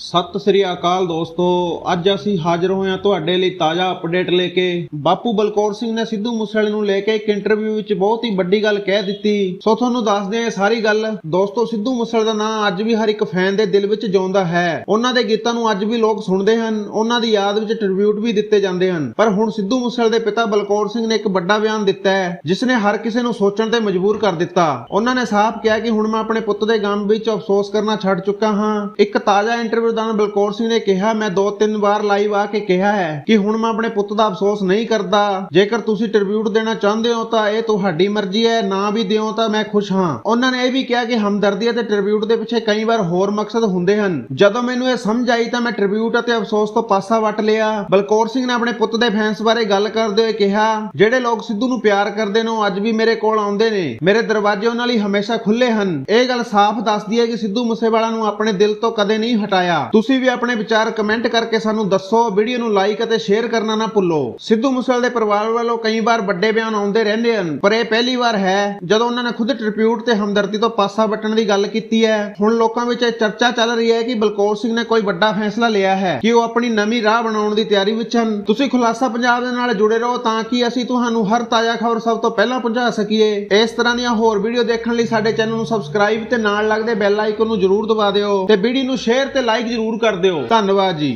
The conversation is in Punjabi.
ਸਤਿ ਸ੍ਰੀ ਅਕਾਲ ਦੋਸਤੋ, ਅੱਜ ਅਸੀਂ ਹਾਜ਼ਰ ਹੋਏ ਹਾਂ ਤੁਹਾਡੇ ਲਈ ਤਾਜ਼ਾ ਅਪਡੇਟ ਲੈ ਕੇ। ਬਾਪੂ ਬਲਕੌਰ ਸਿੰਘ ਨੇ ਸਿੱਧੂ ਮੂਸੇਵਾਲੇ ਨੂੰ ਲੈ ਕੇ ਇੱਕ ਇੰਟਰਵਿਊ ਵਿੱਚ ਬਹੁਤ ਹੀ ਵੱਡੀ ਗੱਲ ਕਹਿ ਦਿੱਤੀ। ਸੋ ਤੁਹਾਨੂੰ ਦੱਸਦੇ ਹਾਂ ਇਹ ਸਾਰੀ ਗੱਲ। ਦੋਸਤੋ, ਸਿੱਧੂ ਮੂਸੇਵਾਲੇ ਦਾ ਨਾਮ ਅੱਜ ਵੀ ਹਰ ਇੱਕ ਫੈਨ ਦੇ ਦਿਲ ਵਿੱਚ ਜਿਉਂਦਾ ਹੈ। ਉਹਨਾਂ ਦੇ ਗੀਤਾਂ ਨੂੰ ਅੱਜ ਵੀ ਲੋਕ ਸੁਣਦੇ ਹਨ। ਉਹਨਾਂ ਦੀ ਯਾਦ ਵਿੱਚ ਟ੍ਰਿਬਿਊਟ ਵੀ ਦਿੱਤੇ ਜਾਂਦੇ ਹਨ। ਪਰ ਹੁਣ ਸਿੱਧੂ ਮੂਸੇਵਾਲੇ ਦੇ ਪਿਤਾ ਬਲਕੌਰ ਸਿੰਘ ਨੇ ਇੱਕ ਵੱਡਾ ਬਿਆਨ ਦਿੱਤਾ ਹੈ ਜਿਸ ਨੇ ਹਰ ਕਿਸੇ ਨੂੰ ਸੋਚਣ ਤੇ ਮਜਬੂਰ ਕਰ ਦਿੱਤਾ। ਉਹਨਾਂ ਨੇ ਸਾਫ਼ ਕਿਹਾ ਕਿ ਹੁਣ ਮੈਂ ਆਪਣੇ ਪੁੱਤ ਦੇ ਗਮ ਵਿੱਚ ਅਫਸੋਸ ਕਰਨਾ ਛੱਡ ਚੁੱਕਾ ਹਾਂ। ਇੱਕ ਤਾਜ਼ਾ ਇੰਟਰਵਿਊ ਪ੍ਰਧਾਨ ਬਲਕੌਰ ਸਿੰਘ ਨੇ ਕਿਹਾ, ਮੈਂ ਦੋ ਤਿੰਨ ਵਾਰ ਲਾਈਵ ਆ ਕੇ ਕਿਹਾ ਹੈ ਕਿ ਹੁਣ ਮੈਂ ਆਪਣੇ ਪੁੱਤ ਦਾ ਅਫਸੋਸ ਨਹੀਂ ਕਰਦਾ। ਜੇਕਰ ਤੁਸੀਂ ਟ੍ਰਿਬਿਊਟ ਦੇਣਾ ਚਾਹੁੰਦੇ ਹੋ ਤਾਂ ਇਹ ਤੁਹਾਡੀ ਮਰਜ਼ੀ ਹੈ, ਨਾ ਵੀ ਦਿਓ ਤਾਂ ਮੈਂ ਖੁਸ਼ ਹਾਂ। ਉਹਨਾਂ ਨੇ ਇਹ ਵੀ ਕਿਹਾ ਕਿ ਹਮਦਰਦੀ ਅਤੇ ਟ੍ਰਿਬਿਊਟ ਦੇ ਪਿੱਛੇ ਕਈ ਵਾਰ ਹੋਰ ਮਕਸਦ ਹੁੰਦੇ ਹਨ। ਜਦੋਂ ਮੈਨੂੰ ਇਹ ਸਮਝ ਆਈ ਤਾਂ ਮੈਂ ਟ੍ਰਿਬਿਊਟ ਅਤੇ ਅਫਸੋਸ ਤੋਂ ਪਾਸਾ ਵੱਟ ਲਿਆ। ਬਲਕੌਰ ਸਿੰਘ ਨੇ ਆਪਣੇ ਪੁੱਤ ਦੇ ਫੈਨਸ ਬਾਰੇ ਗੱਲ ਕਰਦੇ ਹੋਏ ਕਿਹਾ, ਜਿਹੜੇ ਲੋਕ ਸਿੱਧੂ ਨੂੰ ਪਿਆਰ ਕਰਦੇ ਨੇ, ਉਹ ਅੱਜ ਵੀ ਮੇਰੇ ਕੋਲ ਆਉਂਦੇ ਨੇ। ਮੇਰੇ ਦਰਵਾਜ਼ੇ ਉਹਨਾਂ ਲਈ ਹਮੇਸ਼ਾ ਖੁੱਲੇ ਹਨ। ਇਹ ਗੱਲ ਸਾਫ਼ ਦੱਸਦੀ ਹੈ ਕਿ ਸਿੱਧੂ ਮੂਸੇਵਾਲਾ ਨੂੰ ਆਪਣੇ ਦਿਲ ਤੋਂ ਕਦੇ ਨਹੀਂ ਹਟਾਇਆ। ਤੁਸੀਂ ਵੀ ਆਪਣੇ ਵਿਚਾਰ ਕਮੈਂਟ ਕਰਕੇ ਸਾਨੂੰ ਦੱਸੋ ਵੀਡੀਓ ਨੂੰ ਲਾਈਕ ਅਤੇ ਸ਼ੇਅਰ ਕਰਨਾ ਨਾ ਭੁੱਲੋ। ਸਿੱਧੂ ਮੂਸੇਵਾਲੇ ਦੇ ਪਰਿਵਾਰ ਵੱਲੋਂ ਕਈ ਵਾਰ ਵੱਡੇ ਬਿਆਨ ਆਉਂਦੇ ਰਹਿੰਦੇ ਹਨ, ਪਰ ਇਹ ਪਹਿਲੀ ਵਾਰ ਹੈ ਜਦੋਂ ਉਹਨਾਂ ਨੇ ਖੁਦ ਟ੍ਰਿਬਿਊਟ ਤੇ ਹਮਦਰਦੀ ਤੋਂ ਪਾਸਾ ਵੱਟਣ ਦੀ ਗੱਲ ਕੀਤੀ ਹੈ। ਹੁਣ ਲੋਕਾਂ ਵਿੱਚ ਇਹ ਚਰਚਾ ਚੱਲ ਰਹੀ ਹੈ ਕਿ ਬਲਕੌਰ ਸਿੰਘ ਨੇ ਕੋਈ ਵੱਡਾ ਫੈਸਲਾ ਲਿਆ ਹੈ ਕਿ ਉਹ ਆਪਣੀ ਨਵੀਂ ਰਾਹ ਬਣਾਉਣ ਦੀ ਤਿਆਰੀ ਵਿੱਚ ਹਨ। ਤੁਸੀਂ ਖੁਲਾਸਾ ਪੰਜਾਬ ਦੇ ਨਾਲ ਜੁੜੇ ਰਹੋ ਤਾਂ ਕਿ ਅਸੀਂ ਤੁਹਾਨੂੰ ਹਰ ਤਾਜ਼ਾ ਖਬਰ ਸਭ ਤੋਂ ਪਹਿਲਾਂ ਪਹੁੰਚਾ ਸਕੀਏ। ਇਸ ਤਰ੍ਹਾਂ ਦੀਆਂ ਹੋਰ ਵੀਡੀਓ ਦੇਖਣ ਲਈ ਸਾਡੇ ਚੈਨਲ ਨੂੰ ਸਬਸਕ੍ਰਾਈਬ ਤੇ ਨਾਲ ਲੱਗਦੇ ਬੈਲ ਆਈਕਨ ਨੂੰ ਜਰੂਰ ਦਬਾ ਦਿਓ ਤੇ ਵੀਡੀਓ ਨੂੰ ਸ਼ੇਅਰ ਤੇ ਲਾਈਕ ਲਾਈਕ ਜਰੂਰ ਕਰ ਦਿਓ। ਧੰਨਵਾਦ ਜੀ।